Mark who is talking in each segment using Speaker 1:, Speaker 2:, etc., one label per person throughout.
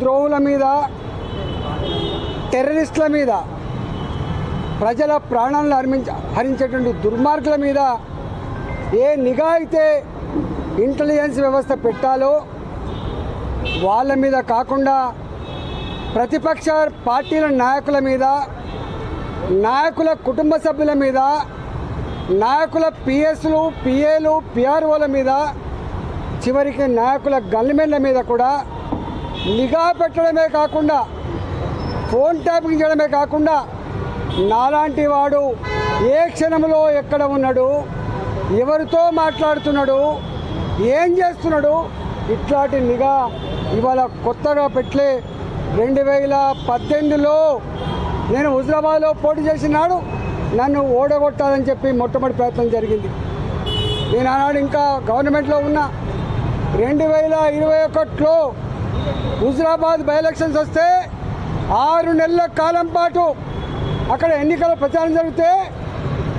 Speaker 1: ద్రోహుల మీద టెర్రరిస్టుల మీద ప్రజల ప్రాణాలను హరించ హరించేటువంటి దుర్మార్గుల మీద ఏ నిఘా అయితే ఇంటెలిజెన్స్ వ్యవస్థ పెట్టాలో వాళ్ళ మీద కాకుండా ప్రతిపక్ష పార్టీల నాయకుల మీద నాయకుల కుటుంబ సభ్యుల మీద నాయకుల పిఎస్లు పిఏలు పిఆర్ఓల మీద చివరికి నాయకుల గన్మెన్ల మీద కూడా నిఘా పెట్టడమే కాకుండా ఫోన్ ట్యాపింగ్ చేయడమే కాకుండా నాలాంటి వాడు ఏ క్షణంలో ఎక్కడ ఉన్నాడు ఎవరితో మాట్లాడుతున్నాడు ఏం చేస్తున్నాడు ఇట్లాంటి నిఘా ఇవాళ కొత్తగా పెట్టలే. రెండు వేల పద్దెనిమిదిలో నేను హుజరాబాద్లో పోటీ చేసినాడు నన్ను ఓడగొట్టాలని చెప్పి మొట్టమొదటి ప్రయత్నం జరిగింది. నేను ఆనాడు ఇంకా గవర్నమెంట్లో ఉన్నా. రెండు వేల ఇరవై ఒకటిలో హుజరాబాద్ బై ఎలక్షన్స్ వస్తే ఆరు నెలల కాలం పాటు అక్కడ ఎన్నికల ప్రచారం జరిగితే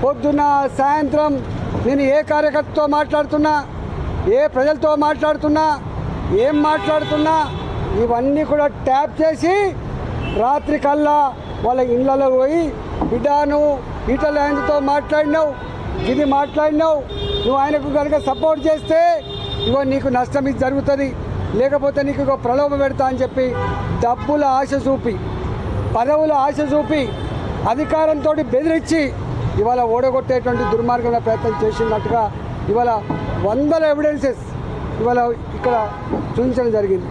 Speaker 1: పొద్దున్న సాయంత్రం నేను ఏ కార్యకర్తతో మాట్లాడుతున్నా ఏ ప్రజలతో మాట్లాడుతున్నా ఏం మాట్లాడుతున్నా ఇవన్నీ కూడా ట్యాప్ చేసి రాత్రి కల్లా వాళ్ళ ఇళ్ళలో పోయి బిడ్డాను నువ్వు ఈటల ఆయనతో మాట్లాడినావు ఇది మాట్లాడినావు నువ్వు ఆయనకు కనుక సపోర్ట్ చేస్తే ఇగో నీకు నష్టం ఇది జరుగుతుంది. లేకపోతే నీకు ఇగో ప్రలోభ పెడతా అని చెప్పి డబ్బుల ఆశ చూపి పదవుల ఆశ చూపి అధికారంతో బెదిరించి ఇవాళ ఓడగొట్టేటువంటి దుర్మార్గమైన ప్రయత్నం చేసినట్టుగా ఇవాళ వందల ఎవిడెన్సెస్ ఇవాళ ఇక్కడ చూపించడం జరిగింది.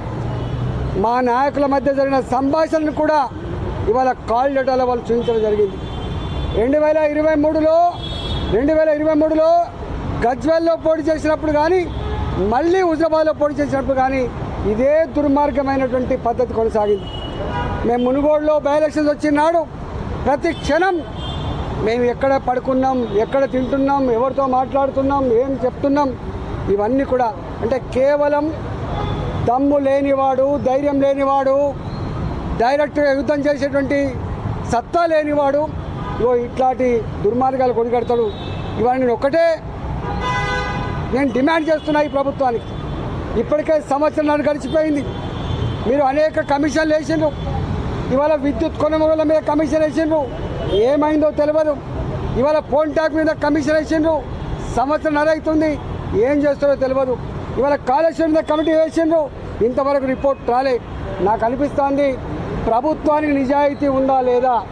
Speaker 1: మా నాయకుల మధ్య జరిగిన సంభాషణను కూడా ఇవాళ కాల్ డేటాలో వాళ్ళు చూపించడం జరిగింది. రెండు వేల ఇరవై మూడులో రెండు వేల ఇరవై మూడులో గజ్వెల్లో పోటీ చేసినప్పుడు కానీ మళ్ళీ హుజరాబాద్లో పోటీ చేసినప్పుడు కానీ ఇదే దుర్మార్గమైనటువంటి పద్ధతి కొనసాగింది. మేము మునుగోడులో బై ఎలక్షన్స్ వచ్చినాడు. ప్రతి క్షణం మేము ఎక్కడ పడుకున్నాం ఎక్కడ తింటున్నాం ఎవరితో మాట్లాడుతున్నాం ఏం చెప్తున్నాం ఇవన్నీ కూడా అంటే కేవలం దమ్ము లేనివాడు ధైర్యం లేనివాడు డైరెక్ట్గా యుద్ధం చేసేటువంటి సత్తా లేనివాడు ఇట్లాంటి దుర్మార్గాలు కొనిగడతాడు ఇవాళ నేను ఒకటే నేను డిమాండ్ చేస్తున్నా ఈ ప్రభుత్వానికి. ఇప్పటికే సంవత్సరాలు గడిచిపోయింది. మీరు అనేక కమిషన్లు వేసిండ్రు. ఇవాళ విద్యుత్ కొనుగోల మీద కమిషన్ వేసిండ్రు. ఏమైందో తెలియదు. ఇవాళ ఫోన్ ట్యాక్ మీద కమిషన్ వేసిండ్రు. సంవత్సరం నరైతుంది. ఏం చేస్తారో తెలియదు. ఇవాళ కాళేశ్వరం మీద కమిటీ వేసిండ్రు. ఇంతవరకు రిపోర్ట్ రాలే. నాకు అనిపిస్తోంది ప్రభుత్వానికి నిజాయితీ ఉందా లేదా?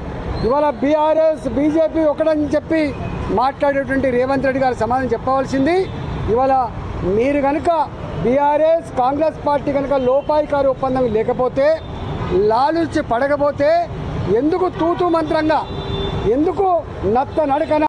Speaker 1: ఇవాళ బీఆర్ఎస్ బీజేపీ ఒకటని చెప్పి మాట్లాడేటువంటి రేవంత్ రెడ్డి గారు సమాధానం చెప్పవలసింది. ఇవాళ మీరు కనుక బీఆర్ఎస్ కాంగ్రెస్ పార్టీ కనుక లోపాయికారి ఒప్పందం లేకపోతే లాలుచి పడకపోతే ఎందుకు తూతూ మంత్రంగా? ఎందుకు నత్త నడకన